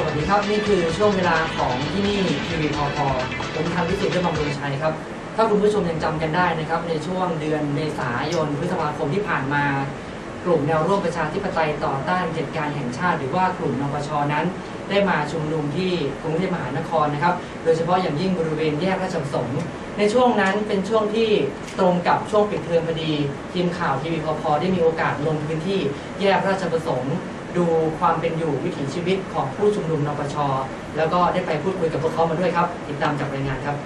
สวัสดีครับ นี่คือช่วงเวลาของที่นี่ทีวีพอพอผมทันวิสิทธิ์เจ้าบำรุงชัยครับ ถ้าคุณผู้ชมยังจำกันได้นะครับ ในช่วงเดือนเมษายนพฤษภาคมที่ผ่านมา กลุ่มแนวร่วมประชาธิปไตยต่อต้านเผด็จการแห่งชาติ หรือว่ากลุ่มนปชนั้น ได้มาชุมนุมที่กรุงเทพมหานครนะครับ โดยเฉพาะอย่างยิ่งบริเวณแยกราชประสงค์ในช่วงนั้นเป็นช่วงที่ตรงกับช่วงปิดเทอมพอดี ทีมข่าวทีวีพอพอได้มีโอกาสลงพื้นที่แยกราชประสงค์ ดูความเป็นอยู่วิถีชีวิตของผู้ชุมนุมนปช แล้วก็ได้ไปพูดคุยกับพวกเขามาด้วยครับ ติดตามจากรายงานครับ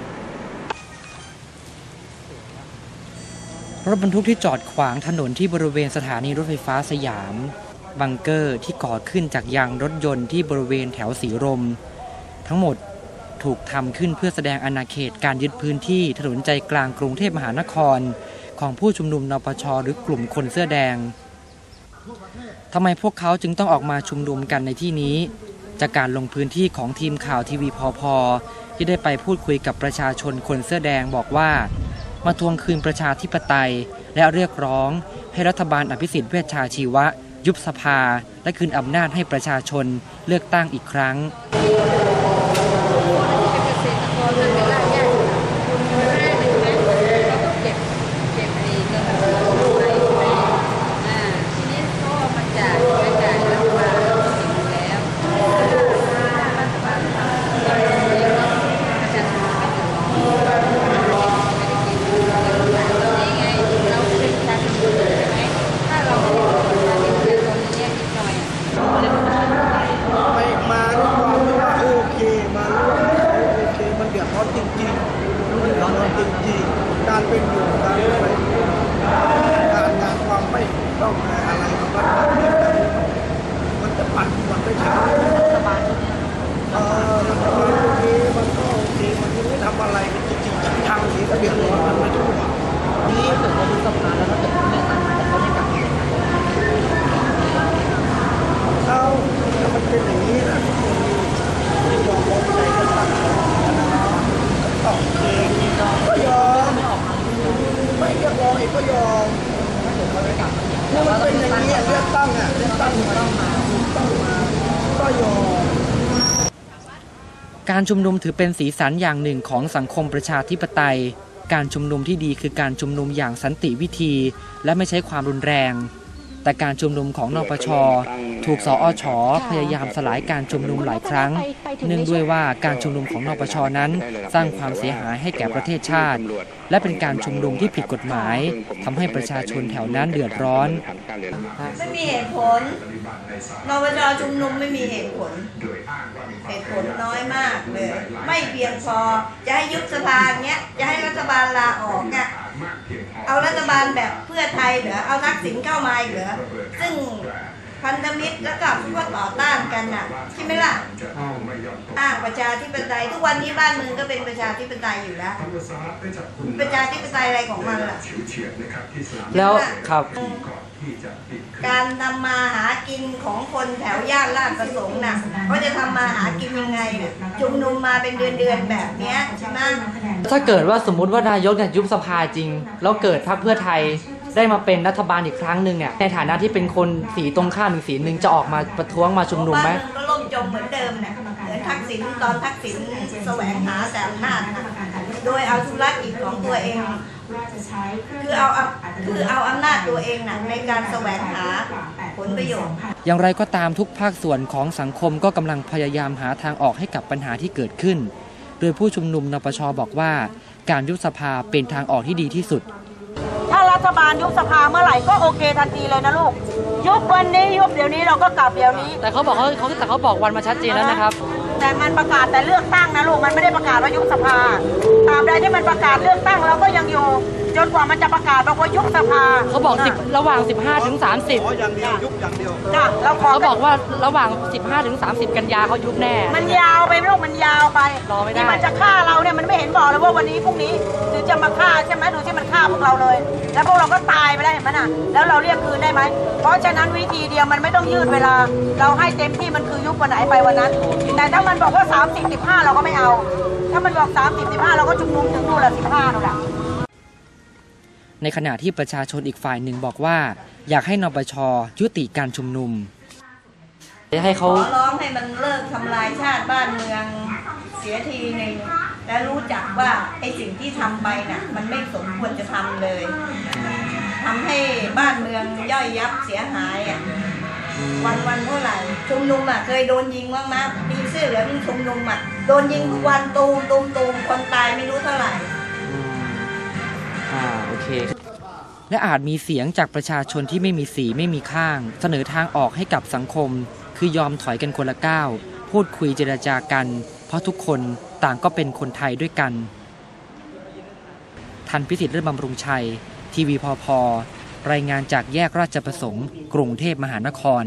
รถบรรทุกที่จอดขวางถนนที่บริเวณสถานีรถไฟฟ้าสยาม บังเกอร์ที่ก่อขึ้นจากยางรถยนต์ที่บริเวณแถวสีลมทั้งหมดถูกทำขึ้นเพื่อแสดงอาณาเขตการยึดพื้นที่ถนนใจกลางกรุงเทพมหานคร ของผู้ชุมนุมนปชหรือกลุ่มคนเสื้อแดง ทำไมพวกเขาจึงต้องออกมาชุมนุมกันในที่นี้ จากการลงพื้นที่ของทีมข่าวทีวีพอพอที่ได้ไปพูดคุยกับประชาชนคนเสื้อแดงบอกว่า มาทวงคืนประชาธิปไตย และเรียกร้อง ให้รัฐบาลอภิสิทธิ์เวชชาชีวะ ยุบสภา และคืนอำนาจให้ประชาชนเลือกตั้งอีกครั้ง carpet เป็นอย่างนี้เลือกตั้งอะเลือกตั้งต้องมาต้องมาก็ยอมการชุมนุมถือเป็นสีสันอย่างหนึ่งของสังคมประชาธิปไตย การชุมนุมที่ดีคือการชุมนุมอย่างสันติวิธี และไม่ใช้ความรุนแรง แต่การชุมนุมของนปช ถูกสอชพยายามสลายการชุมนุมหลายครั้ง เนื่องด้วยว่าการชุมนุมของนปชนั้น สร้างความเสียหายให้แก่ประเทศชาติ และเป็นการชุมนุมที่ผิดกฎหมายทำให้ประชาชนแถวนั้นเดือดร้อนไม่มีเหตุผลนปชชุมนุมไม่มีเหตุผลเหตุผลน้อยมากเลย ไม่เพียงพอจะให้ยุบสภาเนี้ยจะให้รัฐบาลลาออกเนี่ย เอารัฐบาลแบบเพื่อไทยเหรอเอาทักษิณเข้ามาเหรอซึ่งพันธมิตรแล้วก็พวกต่อต้าน กันน่ะใช่ไหมล่ะอ้างประชาธิปไตยทุกวันนี้บ้านเมืองก็เป็นประชาธิปไตยอยู่แล้วประชาธิปไตยอะไรของมันล่ะแล้วครับการทำมาหากินของคนแถวย่านลาดประสงค์น่ะเขาจะทำมาหากินยังไงเนี่ยชุมนุมมาเป็นเดือนๆแบบเนี้ยใช่ไหมถ้าเกิดว่าสมมุติว่านายกเนี่ยยุบสภาจริง แล้วเกิดพรรคเพื่อไทย ได้มาเป็นรัฐบาลอีกครั้งหนึ่งเนี่ยในฐานะที่เป็นคนสีตรงข้ามอีกสีหนึ่งจะออกมาประท้วงมาชุมนุมไหมบ้านเองก็ล่มจมเหมือนเดิมเนี่ยเหมือนทักษิณตอนทักษิณแสวงหาแต่อำนาจนะโดยเอาธุรกิจของตัวเองคือเอาคือเอาอำนาจตัวเองนะในการแสวงหาผลประโยชน์อย่างไรก็ตามทุกภาคส่วนของสังคมก็กำลังพยายามหาทางออกให้กับปัญหาที่เกิดขึ้น โดยผู้ชุมนุมนปชบอกว่า การยุบสภาเป็นทางออกที่ดีที่สุด รัฐบาลยุบสภาเมื่อไหร่ก็โอเคทันทีเลยนะลูก ยุบวันนี้ยุบเดี๋ยวนี้เราก็กลับเดี๋ยวนี้ แต่เขาบอกเขาเขาแต่เขาบอกวันมาชัดเจนแล้วนะครับ แต่มันประกาศแต่เลือกตั้งนะลูกมันไม่ได้ประกาศว่ายุบสภาตรา บใดที่มันประกาศเลือกตั้งเราก็ยังอยู่ จนกว่ามันจะประกาศบอกว่ายุบสภาเขาบอก10ระหว่าง 15ถึงขออย่างเดียวยุบอย่างเดียวจ้ะเราขอ30เขาบอกว่าระหว่าง 15ถึง30 กันยาเขายุบแน่ มันยาวไปลูกมันยาวไปรอไม่ได้ ที่มันจะฆ่าเราเนี่ยมันไม่เห็นบอกเลยว่าวันนี้พรุ่งนี้หรือจะมาฆ่าใช่ไหมดูที่มันฆ่าพวกเราเลย แล้วพวกเราก็ตายไปแล้วเห็นไหมน่ะแล้วเราเรียกคืนได้ไหมเพราะฉะนั้นวิธีเดียวมันไม่ต้องยืดเวลา เราให้เต็มที่มันคือยุบวันไหนไปวันนั้น แต่ถ้ามันบอกว่า 30 15เราก็ไม่เอา ถ้ามันบอก 30 15 เราก็ชุมนุมถึงนู่นละ15นู่นแหละในขณะที่ประชาชนอีกฝ่ายหนึ่งบอกว่า อยากให้นปชยุติการชุมนุมจะให้ขเขาอร้องให้มันเลิกทำลายชาติบ้านเมืองเสียทีหนึ่งและรู้จักว่าไอ้สิ่งที่ทำไปน่ะ มันไม่สมควรจะทำเลยทำให้บ้านเมืองย่อยยับเสียหายอะวันวันเท่าไหร่ ชุมนุมอะเคยโดนยิงบ้างไหมมีเสื้อเหลืองชุมนุมอะโดนยิงทุกวันตูมตูมตูมคนตายไม่รู้เท่าไหร่ อ่าโอเค และอาจมีเสียงจากประชาชนที่ไม่มีสีไม่มีข้าง เสนอทางออกให้กับสังคม คือยอมถอยกันคนละก้าว พูดคุยเจรจากัน เพราะทุกคนต่างก็เป็นคนไทยด้วยกัน ทันพิสิทธิ์เรื่องบำรุงชัย ทีวีพอพอรายงานจากแยกราชประสงค์ กรุงเทพมหานคร